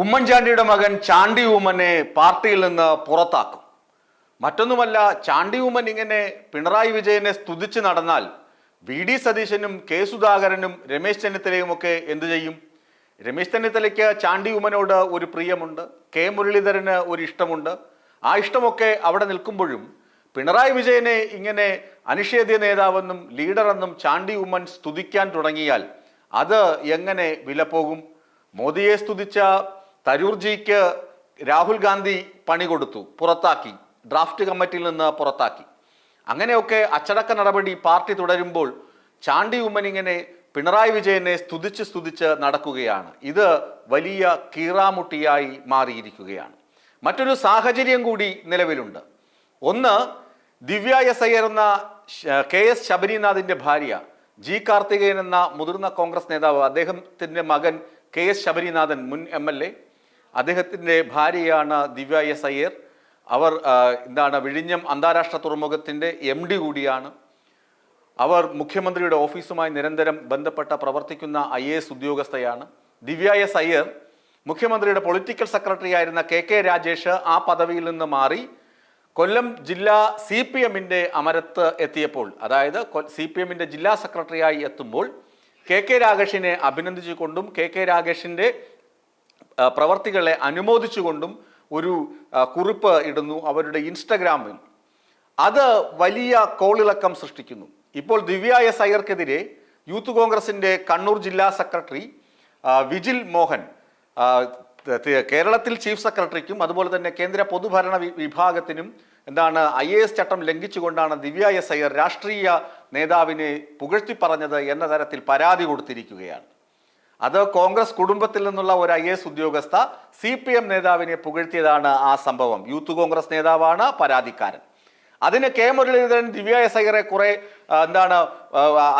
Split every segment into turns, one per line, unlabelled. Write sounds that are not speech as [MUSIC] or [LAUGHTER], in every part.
ഉമ്മൻചാണ്ടിയുടെ മകൻ ചാണ്ടി ഉമ്മനെ പാർട്ടിയിൽ നിന്ന് പുറത്താക്കും. മറ്റൊന്നുമല്ല ചാണ്ടി ഉമ്മൻ ഇങ്ങനെ പിണറായി വിജയനെ സ്തുതിച്ച് നടന്നാൽ വി ഡി സതീശനും കെ സുധാകരനും രമേശ് ചെന്നിത്തലയും ഒക്കെ എന്തു ചെയ്യും? രമേശ് ചെന്നിത്തലയ്ക്ക് ചാണ്ടി ഉമ്മനോട് ഒരു പ്രിയമുണ്ട് കെ മുരളീധരന് ഒരു ഇഷ്ടമുണ്ട്. ആ ഇഷ്ടമൊക്കെ അവിടെ നിൽക്കുമ്പോഴും പിണറായി വിജയനെ ഇങ്ങനെ അനിഷേധ്യ നേതാവെന്നും ലീഡറെന്നും ചാണ്ടി ഉമ്മൻ സ്തുതിക്കാൻ തുടങ്ങിയാൽ അത് എങ്ങനെ വിലപ്പോകും? മോദിയെ സ്തുതിച്ച തരൂർജിക്ക് രാഹുൽ ഗാന്ധി പണി കൊടുത്തു പുറത്താക്കി ഡ്രാഫ്റ്റ് കമ്മിറ്റിയിൽ നിന്ന് പുറത്താക്കി. അങ്ങനെയൊക്കെ അച്ചടക്ക നടപടി പാർട്ടി തുടരുമ്പോൾ ചാണ്ടി ഉമ്മനിങ്ങനെ പിണറായി വിജയനെ സ്തുതിച്ച് സ്തുതിച്ച് നടക്കുകയാണ്. ഇത് വലിയ കീറാമുട്ടിയായി മാറിയിരിക്കുകയാണ്. മറ്റൊരു സാഹചര്യം കൂടി നിലവിലുണ്ട്. ഒന്ന് ദിവ്യ എസ് ഐ എന്ന കെ എസ് ശബരിനാഥിന്റെ ഭാര്യ ജി കാർത്തികേയൻ എന്ന മുതിർന്ന കോൺഗ്രസ് നേതാവ് അദ്ദേഹത്തിന്റെ മകൻ കെ എസ് ശബരിനാഥൻ മുൻ എം എൽ എ അദ്ദേഹത്തിന്റെ ഭാര്യയാണ് ദിവ്യ എസ് അയ്യർ അവർ എന്താണ് വിഴിഞ്ഞം അന്താരാഷ്ട്ര തുറമുഖത്തിന്റെ എം ഡി കൂടിയാണ്. അവർ മുഖ്യമന്ത്രിയുടെ ഓഫീസുമായി നിരന്തരം ബന്ധപ്പെട്ട പ്രവർത്തിക്കുന്ന ഐ എ എസ് ഉദ്യോഗസ്ഥയാണ്. ദിവ്യ എസ് അയ്യർ മുഖ്യമന്ത്രിയുടെ പൊളിറ്റിക്കൽ സെക്രട്ടറി ആയിരുന്ന കെ കെ രാജേഷ് ആ പദവിയിൽ നിന്ന് മാറി കൊല്ലം ജില്ലാ സി പി എമ്മിന്റെ അമരത്ത് എത്തിയപ്പോൾ അതായത് സി പി എമ്മിന്റെ ജില്ലാ സെക്രട്ടറിയായി എത്തുമ്പോൾ കെ കെ രാഗേഷിനെ അഭിനന്ദിച്ചുകൊണ്ടും കെ കെ രാഗേഷിന്റെ പ്രവർത്തികളെ അനുമോദിച്ചുകൊണ്ടും ഒരു കുറിപ്പ് ഇടുന്നു അവരുടെ ഇൻസ്റ്റഗ്രാമിൽ. അത് വലിയ കോളിളക്കം സൃഷ്ടിക്കുന്നു. ഇപ്പോൾ ദിവ്യ എസ് യൂത്ത് കോൺഗ്രസിന്റെ കണ്ണൂർ ജില്ലാ സെക്രട്ടറി വിജിൽ മോഹൻ കേരളത്തിൽ ചീഫ് സെക്രട്ടറിക്കും അതുപോലെ തന്നെ കേന്ദ്ര പൊതുഭരണ വിഭാഗത്തിനും എന്താണ് ഐ എ എസ് ചട്ടം ലംഘിച്ചുകൊണ്ടാണ് ദിവ്യ എസ് അയ്യർ രാഷ്ട്രീയ നേതാവിനെ പുകഴ്ത്തി പറഞ്ഞത് എന്ന തരത്തിൽ പരാതി കൊടുത്തിരിക്കുകയാണ്. അത് കോൺഗ്രസ് കുടുംബത്തിൽ നിന്നുള്ള ഒരു ഐ എസ് ഉദ്യോഗസ്ഥ സി പി എം നേതാവിനെ പുകഴ്ത്തിയതാണ് ആ സംഭവം. യൂത്ത് കോൺഗ്രസ് നേതാവാണ് പരാതിക്കാരൻ. അതിന് കെ മുരളീധരൻ ദിവ്യ എസ് അയ്യറെ കുറെ എന്താണ്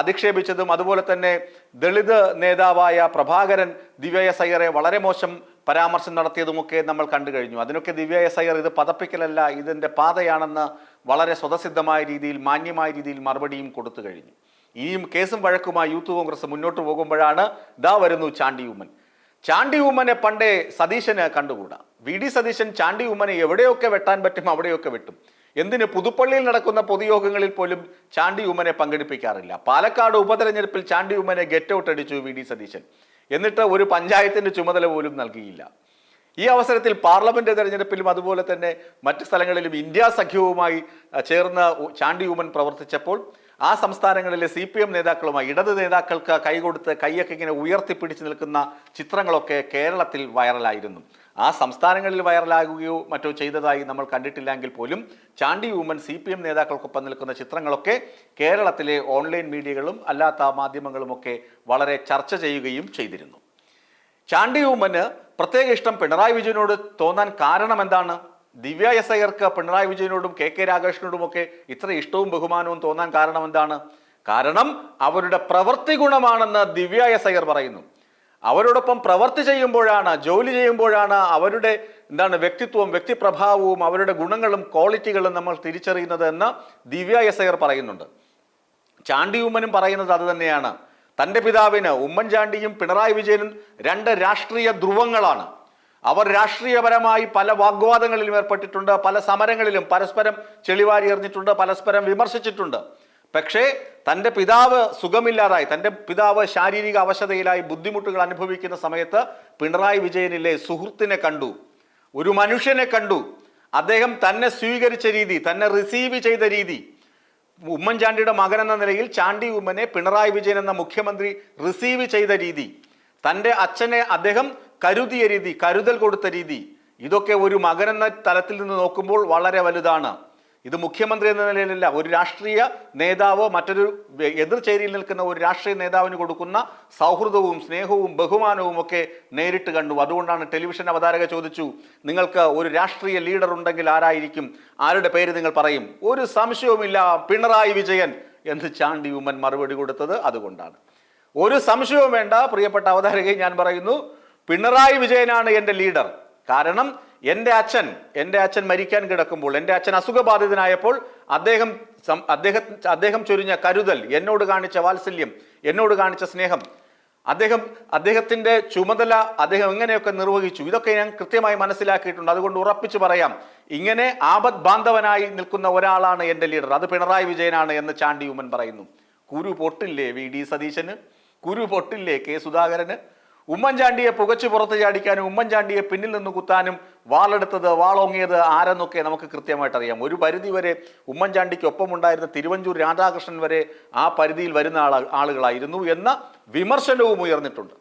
അധിക്ഷേപിച്ചതും അതുപോലെ തന്നെ ദളിത് നേതാവായ പ്രഭാകരൻ ദിവ്യ എസ് അയ്യറെ വളരെ മോശം പരാമർശം നടത്തിയതുമൊക്കെ നമ്മൾ കണ്ടു കഴിഞ്ഞു. അതിനൊക്കെ ദിവ്യ എസ് അയ്യർ ഇത് പതപ്പിക്കലല്ല ഇതിന്റെ പാതയാണെന്ന് വളരെ സ്വതസിദ്ധമായ രീതിയിൽ മാന്യമായ രീതിയിൽ മറുപടിയും കൊടുത്തു കഴിഞ്ഞു. ഇനിയും കേസും വഴക്കുമായി യൂത്ത് കോൺഗ്രസ് മുന്നോട്ട് പോകുമ്പോഴാണ് ദാ വരുന്നു ചാണ്ടി ഉമ്മൻ. ചാണ്ടി ഉമ്മനെ പണ്ടേ സതീശന് കണ്ടുകൂടാ. വി ഡി സതീശൻ ചാണ്ടി ഉമ്മനെ എവിടെയൊക്കെ വെട്ടാൻ പറ്റും അവിടെയൊക്കെ വെട്ടും. എന്തിന് പുതുപ്പള്ളിയിൽ നടക്കുന്ന പൊതുയോഗങ്ങളിൽ പോലും ചാണ്ടി ഉമ്മനെ പങ്കെടുപ്പിക്കാറില്ല. പാലക്കാട് ഉപതെരഞ്ഞെടുപ്പിൽ ചാണ്ടി ഉമ്മനെ ഗെറ്റ് ഔട്ട് അടിച്ചു വി ഡി സതീശൻ. എന്നിട്ട് ഒരു പഞ്ചായത്തിന്റെ ചുമതല പോലും നൽകിയില്ല. ഈ അവസരത്തിൽ പാർലമെന്റ് തെരഞ്ഞെടുപ്പിലും അതുപോലെ തന്നെ മറ്റ് സ്ഥലങ്ങളിലും ഇന്ത്യ സഖ്യവുമായി ചേർന്ന ചാണ്ടി ഉമ്മൻ പ്രവർത്തിച്ചപ്പോൾ ആ സംസ്ഥാനങ്ങളിലെ സി പി എം നേതാക്കളുമായി ഇടത് നേതാക്കൾക്ക് കൈകൊടുത്ത് കൈയൊക്കെ ഇങ്ങനെ ഉയർത്തിപ്പിടിച്ച് നിൽക്കുന്ന ചിത്രങ്ങളൊക്കെ കേരളത്തിൽ വൈറലായിരുന്നു. ആ സംസ്ഥാനങ്ങളിൽ വൈറലാകുകയോ മറ്റോ ചെയ്തതായി നമ്മൾ കണ്ടിട്ടില്ലെങ്കിൽ പോലും Chandy Oommen C P M നേതാക്കൾക്കൊപ്പം നിൽക്കുന്ന ചിത്രങ്ങളൊക്കെ കേരളത്തിലെ ഓൺലൈൻ മീഡിയകളും അല്ലാത്ത മാധ്യമങ്ങളുമൊക്കെ വളരെ ചർച്ച ചെയ്യുകയും ചെയ്തിരുന്നു. ചാണ്ടി വുമന് പ്രത്യേക ഇഷ്ടം പിണറായി വിജയനോട് തോന്നാൻ കാരണം എന്താണ് ദിവ്യ എസ് അയ്യർക്ക് പിണറായി വിജയനോടും കെ കെ രാഘേഷിനോടും ഒക്കെ ഇത്ര ഇഷ്ടവും ബഹുമാനവും തോന്നാൻ കാരണം എന്താണ് കാരണം അവരുടെ പ്രവൃത്തി ഗുണമാണെന്ന് ദിവ്യ എസ് അയ്യർ പറയുന്നു. അവരോടൊപ്പം പ്രവർത്തി ചെയ്യുമ്പോഴാണ് ജോലി ചെയ്യുമ്പോഴാണ് അവരുടെ എന്താണ് വ്യക്തിത്വവും വ്യക്തിപ്രഭാവവും അവരുടെ ഗുണങ്ങളും ക്വാളിറ്റികളും നമ്മൾ തിരിച്ചറിയുന്നത് എന്ന് ദിവ്യ എസ് അയ്യർ പറയുന്നുണ്ട്. ചാണ്ടി ഉമ്മനും പറയുന്നത് അത് തന്നെയാണ്. തന്റെ പിതാവിന് ഉമ്മൻചാണ്ടിയും പിണറായി വിജയനും രണ്ട് രാഷ്ട്രീയ ധ്രുവങ്ങളാണ്. അവർ രാഷ്ട്രീയപരമായി പല വാഗ്വാദങ്ങളിലും ഏർപ്പെട്ടിട്ടുണ്ട് പല സമരങ്ങളിലും പരസ്പരം ചെളിവാരി എറിഞ്ഞിട്ടുണ്ട് പരസ്പരം വിമർശിച്ചിട്ടുണ്ട്. പക്ഷേ തന്റെ പിതാവ് സുഖമില്ലാതായി തന്റെ പിതാവ് ശാരീരിക അവശതയിലായി ബുദ്ധിമുട്ടുകൾ അനുഭവിക്കുന്ന സമയത്ത് പിണറായി വിജയനിലെ സുഹൃത്തിനെ കണ്ടു. ഒരു മനുഷ്യനെ കണ്ടു. അദ്ദേഹം തന്നെ സ്വീകരിച്ച രീതി തന്നെ റിസീവ് ചെയ്ത രീതി. ഉമ്മൻചാണ്ടിയുടെ മകൻ എന്ന നിലയിൽ ചാണ്ടി ഉമ്മനെ പിണറായി വിജയൻ എന്ന മുഖ്യമന്ത്രി റിസീവ് ചെയ്ത രീതി. തന്റെ അച്ഛനെ അദ്ദേഹം കരുതിയ രീതി കരുതൽ കൊടുത്ത രീതി ഇതൊക്കെ ഒരു മകൻ എന്ന തലത്തിൽ നിന്ന് നോക്കുമ്പോൾ വളരെ വലുതാണ്. ഇത് മുഖ്യമന്ത്രി എന്ന നിലയിലല്ല ഒരു രാഷ്ട്രീയ നേതാവോ മറ്റൊരു എതിർ എതിർചേരിയിൽ നിൽക്കുന്ന ഒരു രാഷ്ട്രീയ നേതാവിന് കൊടുക്കുന്ന സൗഹൃദവും സ്നേഹവും ബഹുമാനവും ഒക്കെ നേരിട്ട് കണ്ടു. അതുകൊണ്ടാണ് ടെലിവിഷൻ അവതാരക ചോദിച്ചു നിങ്ങൾക്ക് ഒരു രാഷ്ട്രീയ ലീഡർ ഉണ്ടെങ്കിൽ ആരായിരിക്കും? ആരുടെ പേര് നിങ്ങൾ പറയും? ഒരു സംശയവുമില്ല പിണറായി വിജയൻ എന്ന് ചാണ്ടി ഉമ്മൻ മറുപടി കൊടുത്തത് അതുകൊണ്ടാണ്. ഒരു സംശയവും വേണ്ട പ്രിയപ്പെട്ട അവതാരകയെ ഞാൻ പറയുന്നു പിണറായി വിജയനാണ് എന്റെ ലീഡർ. കാരണം എന്റെ അച്ഛൻ എന്റെ അച്ഛൻ മരിക്കാൻ കിടക്കുമ്പോൾ എന്റെ അച്ഛൻ അസുഖബാധിതനായപ്പോൾ അദ്ദേഹം അദ്ദേഹം അദ്ദേഹം ചൊരിഞ്ഞ കരുതൽ എന്നോട് കാണിച്ച വാത്സല്യം എന്നോട് കാണിച്ച സ്നേഹം അദ്ദേഹം അദ്ദേഹത്തിന്റെ ചുമതല അദ്ദേഹം എങ്ങനെയൊക്കെ നിർവഹിച്ചു ഇതൊക്കെ ഞാൻ കൃത്യമായി മനസ്സിലാക്കിയിട്ടുണ്ട്. അതുകൊണ്ട് ഉറപ്പിച്ചു പറയാം ഇങ്ങനെ ആപത് ബാന്ധവനായി നിൽക്കുന്ന ഒരാളാണ് എന്റെ ലീഡർ. അത് പിണറായി വിജയനാണ് എന്ന് ചാണ്ടി ഉമ്മൻ പറയുന്നു. കുരു പൊട്ടില്ലേ വി ഡി സതീശന്? കുരു പൊട്ടില്ലേ കെ സുധാകരന്? ഉമ്മൻചാണ്ടിയെ പുകച്ചു പുറത്ത് ചാടിക്കാനും ഉമ്മൻചാണ്ടിയെ പിന്നിൽ നിന്ന് കുത്താനും വാളെടുത്തത് വാളോങ്ങിയത് ആരെന്നൊക്കെ നമുക്ക് കൃത്യമായിട്ട് അറിയാം ഒരു പരിധി വരെ ഉമ്മൻചാണ്ടിക്ക് ഒപ്പമുണ്ടായിരുന്ന തിരുവഞ്ചൂർ രാധാകൃഷ്ണൻ വരെ ആ പരിധിയിൽ വരുന്ന ആൾ ആളുകളായിരുന്നു എന്ന വിമർശനവും ഉയർന്നിട്ടുണ്ട്.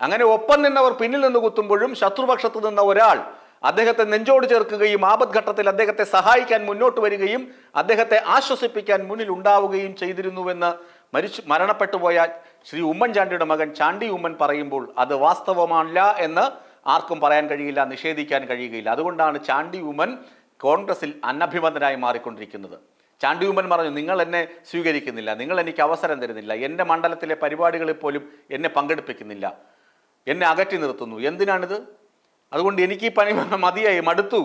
അങ്ങനെ ഒപ്പം നിന്നവർ പിന്നിൽ നിന്ന് കുത്തുമ്പോഴും ശത്രുപക്ഷത്ത് നിന്ന ഒരാൾ അദ്ദേഹത്തെ നെഞ്ചോട് ചേർക്കുകയും ആപത്ഘട്ടത്തിൽ അദ്ദേഹത്തെ സഹായിക്കാൻ മുന്നോട്ട് വരികയും അദ്ദേഹത്തെ ആശ്വസിപ്പിക്കാൻ മുന്നിൽ ഉണ്ടാവുകയും ചെയ്തിരുന്നുവെന്ന് മരിച്ചു മരണപ്പെട്ടുപോയ ശ്രീ ഉമ്മൻചാണ്ടിയുടെ മകൻ ചാണ്ടി ഉമ്മൻ പറയുമ്പോൾ അത് വാസ്തവമല്ല എന്ന് ആർക്കും പറയാൻ കഴിയില്ല നിഷേധിക്കാൻ കഴിയുകയില്ല. അതുകൊണ്ടാണ് ചാണ്ടി ഉമ്മൻ കോൺഗ്രസിൽ അനഭിമതനായി മാറിക്കൊണ്ടിരിക്കുന്നത്. ചാണ്ടി ഉമ്മൻ പറഞ്ഞു നിങ്ങൾ എന്നെ സ്വീകരിക്കുന്നില്ല നിങ്ങൾ എനിക്ക് അവസരം തരുന്നില്ല എന്റെ മണ്ഡലത്തിലെ പരിപാടികളിൽ പോലും എന്നെ പങ്കെടുപ്പിക്കുന്നില്ല എന്നെ അകറ്റി നിർത്തുന്നു. എന്തിനാണിത്? അതുകൊണ്ട് എനിക്ക് ഈ പണി മതിയായി മടുത്തു.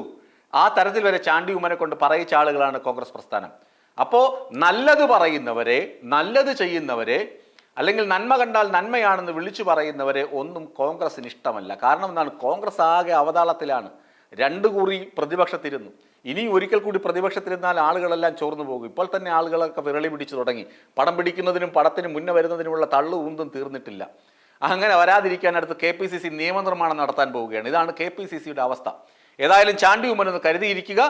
ആ തരത്തിൽ വരെ ചാണ്ടി ഉമ്മനെ കൊണ്ട് പറയിച്ച ആളുകളാണ് കോൺഗ്രസ് പ്രസ്ഥാനം. അപ്പോൾ നല്ലത് പറയുന്നവരെ നല്ലത് ചെയ്യുന്നവരെ അല്ലെങ്കിൽ നന്മ കണ്ടാൽ നന്മയാണെന്ന് വിളിച്ചു പറയുന്നവരെ ഒന്നും കോൺഗ്രസിന് ഇഷ്ടമല്ല. കാരണം എന്താണ്? കോൺഗ്രസ് ആകെ അവതാളത്തിലാണ്. രണ്ടു കൂറി പ്രതിപക്ഷത്തിരുന്നു. ഇനി ഒരിക്കൽ കൂടി പ്രതിപക്ഷത്തിരുന്നാൽ ആളുകളെല്ലാം ചോർന്നു പോകും. ഇപ്പോൾ തന്നെ ആളുകളൊക്കെ വിരളി പിടിച്ചു തുടങ്ങി. പടം പിടിക്കുന്നതിനും പടത്തിന് മുന്നേ വരുന്നതിനുമുള്ള തള്ളു ഊന്തും തീർന്നിട്ടില്ല. അങ്ങനെ വരാതിരിക്കാൻ അടുത്ത് കെ പി സി സി നിയമനിർമ്മാണം നടത്താൻ പോവുകയാണ്. ഇതാണ് കെ പി സി സിയുടെ അവസ്ഥ. ഏതായാലും ചാണ്ടി ഉമ്മൻ ഒന്ന് കരുതിയിരിക്കുക.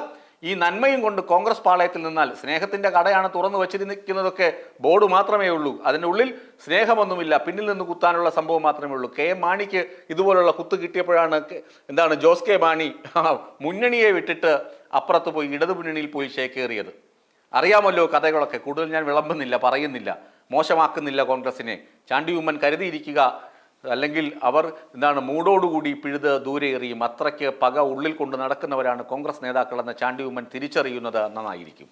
ഈ നന്മയും കൊണ്ട് കോൺഗ്രസ് പാളയത്തിൽ നിന്നാൽ സ്നേഹത്തിന്റെ കടയാണ് തുറന്നു വച്ചിരിക്കുന്നതൊക്കെ ബോർഡ് മാത്രമേ ഉള്ളൂ. അതിന്റെ ഉള്ളിൽ സ്നേഹമൊന്നുമില്ല. പിന്നിൽ നിന്ന് കുത്താനുള്ള സംഭവം മാത്രമേ ഉള്ളൂ. കെ എം മാണിക്ക് ഇതുപോലുള്ള കുത്ത് കിട്ടിയപ്പോഴാണ് എന്താണ് ജോസ് കെ മാണി [LAUGHS] മുന്നണിയെ വിട്ടിട്ട് അപ്പുറത്ത് പോയി ഇടതു മുന്നണിയിൽ പോയി ചേക്കേറിയത് അറിയാമല്ലോ കഥകളൊക്കെ. കൂടുതൽ ഞാൻ വിളമ്പുന്നില്ല പറയുന്നില്ല മോശമാക്കുന്നില്ല കോൺഗ്രസിനെ. ചാണ്ടി ഉമ്മൻ കരുതിയിരിക്കുക അല്ലെങ്കിൽ അവർ എന്താണ് മൂടോടുകൂടി പിഴുത് ദൂരെ എറിയും. അത്രയ്ക്ക് പക ഉള്ളിൽ കൊണ്ട് നടക്കുന്നവരാണ് കോൺഗ്രസ് നേതാക്കളെന്ന് ചാണ്ടി ഉമ്മൻ തിരിച്ചറിയുന്നത് നന്നായിരിക്കും.